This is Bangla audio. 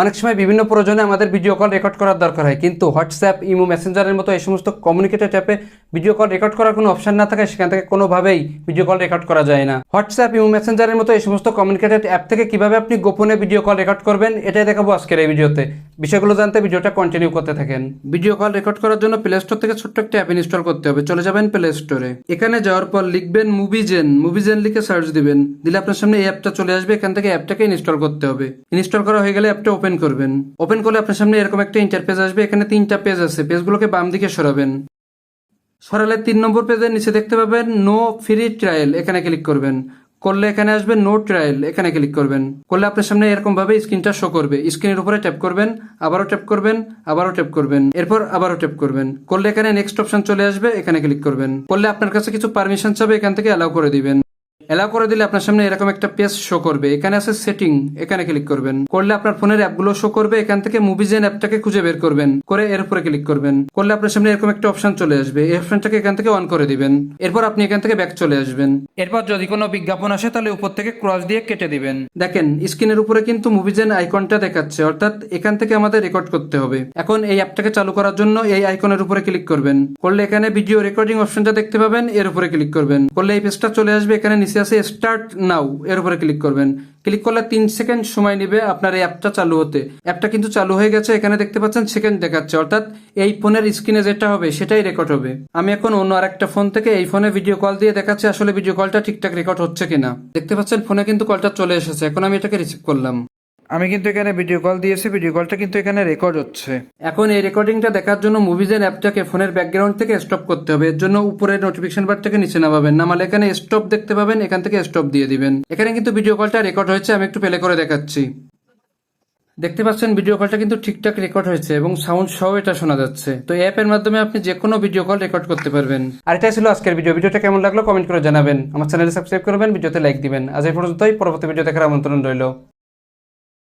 অনেক সময় বিভিন্ন প্রয়োজনে আমাদের ভিডিও কল রেকর্ড করার দরকার হয়। কিন্তু হোয়াটসঅ্যাপ ইমো মেসেঞ্জারের মতো এই সমস্ত কমিউনিকেটার অ্যাপে ভিডিও কল রেকর্ড করার কোনো অপশান না থাকে, সেখান থেকে কোনোভাবেই ভিডিও কল রেকর্ড করা যায় না। হোয়াটসঅ্যাপ ইমো মেসেঞ্জারের মতো এই সমস্ত কমিউনিকেটেড অ্যাপ থেকে কীভাবে আপনি গোপনে ভিডিও কল রেকর্ড করবেন, এটাই দেখাবো আজকের এই ভিডিওতে বিষয়গুলো জানতে ভিডিওটা কন্টিনিউ করতে থাকেন। ভিডিও কল রেকর্ড করার জন্য প্লে স্টোর থেকে ছোট্ট একটা অ্যাপ ইনস্টল করতে হবে। চলে যাবেন প্লে স্টোরে এখানে যাওয়ার পর লিখবেন মুভিজেন মুভিজেন লিখে সার্চ দিবেন। দিলে আপনার সামনে এই অ্যাপটা চলে আসবে। এখান থেকে অ্যাপটাকে ইনস্টল করতে হবে। ইনস্টল করা হয়ে গেলে অ্যাপটা ওপেন করবেন। ওপেন করলে আপনার সামনে এরকম একটা ইন্টারপেজ আসবে। এখানে তিনটা পেজ আছে। পেজগুলোকে বাম দিকে সরাবেন। সরালে তিন নম্বর পেজের নিচে দেখতে পাবেন নো ফ্রি ট্রায়াল এখানে ক্লিক করবেন। করলে এখানে আসবে নো ট্রায়াল এখানে ক্লিক করবেন। করলে আপনার সামনে এরকম ভাবে স্ক্রিনটা শো করবে। স্ক্রিনের উপরে ট্যাপ করবেন, আবারও ট্যাপ করবেন, আবারও ট্যাপ করবেন, এরপর আবারও ট্যাপ করবেন। করলে এখানে নেক্সট অপশন চলে আসবে, এখানে ক্লিক করবেন। করলে আপনার কাছে কিছু পারমিশন চাবে এখান থেকে অ্যালাউ করে দিবেন। অ্যালাউ করে দিলে আপনার সামনে এরকম একটা পেজ শো করবে। এখানে আছে সেটিং এখানে ক্লিক করবেন। করলে আপনার ফোনের অ্যাপগুলো শো করবে এখান থেকে মুভিজেন অ্যাপটাকে খুঁজে বের করবেন। করে এর উপরে ক্লিক করবেন। করলে আপনার সামনে এরকম একটা অপশন চলে আসবে। এই অপশনটাকে এখান থেকে অন করে দিবেন। এরপর আপনি এখান থেকে ব্যাক চলে আসবেন। এরপর যদি কোনো বিজ্ঞাপন আসে তাহলে উপর থেকে ক্রস দিয়ে কেটে দিবেন। দেখেন স্ক্রিনের উপরে কিন্তু মুভিজেন আইকনটা দেখাচ্ছে। অর্থাৎ এখান থেকে আমাদের রেকর্ড করতে হবে। এখন এই অ্যাপটাকে চালু করার জন্য এই আইকনের উপরে ক্লিক করবেন। করলে এখানে ভিডিও রেকর্ডিং অপশনটা দেখতে পাবেন। এর উপরে ক্লিক করবেন। করলে এই পেজটা চলে আসবে। এখানে নিচে আছে স্টার্ট নাও এর উপরে ক্লিক করবেন। ক্লিক করলে তিন সেকেন্ড সময় নিবে আপনার এই অ্যাপটা চালু হতে। অ্যাপটা কিন্তু চালু হয়ে গেছে, এখানে দেখতে পাচ্ছেন সেকেন্ড দেখাচ্ছে। অর্থাৎ এই ফোনের স্ক্রিনে যেটা হবে, সেটাই রেকর্ড হবে। আমি এখন অন্য আরেকটা ফোন থেকে এই ফোনে ভিডিও কল দিয়ে দেখাচ্ছি, আসলে ভিডিও কলটা ঠিকঠাক রেকর্ড হচ্ছে কিনা। দেখতে পাচ্ছেন ফোনে কিন্তু কলটা চলে এসেছে। এখন আমি এটাকে রিসিভ করলাম। আমি কিন্তু এখানে ভিডিও কল দিয়েছি ভিডিও কলটা কিন্তু এখানে রেকর্ড হচ্ছে। এখন এই রেকর্ডিংটা দেখার জন্য মুভিজেন অ্যাপটাকে ফোনের ব্যাকগ্রাউন্ড থেকে স্টপ করতে হবে। এর জন্য উপরের নোটিফিকেশন বার থেকে নিচে নামাবেন। নামালে এখানে স্টপ দেখতে পাবেন এখান থেকে স্টপ দিয়ে দিবেন। এখানে কিন্তু ভিডিও কলটা রেকর্ড হয়েছে আমি একটু প্লে করে দেখাচ্ছি। দেখতে পাচ্ছেন ভিডিও কলটা কিন্তু ঠিকঠাক রেকর্ড হয়েছে এবং সাউন্ড সহ এটা শোনা যাচ্ছে। তো অ্যাপের মাধ্যমে আপনি যে কোনো ভিডিও কল রেকর্ড করতে পারবেন। আর এটাই ছিল আজকের ভিডিও ভিডিওটা কেমন লাগল কমেন্ট করে জানাবেন। আমার চ্যানেলে সাবস্ক্রাইব করবেন ভিডিওতে লাইক দিবেন। আজ এই পর্যন্তই পরবর্তী ভিডিও দেখার আমন্ত্রণ রইল।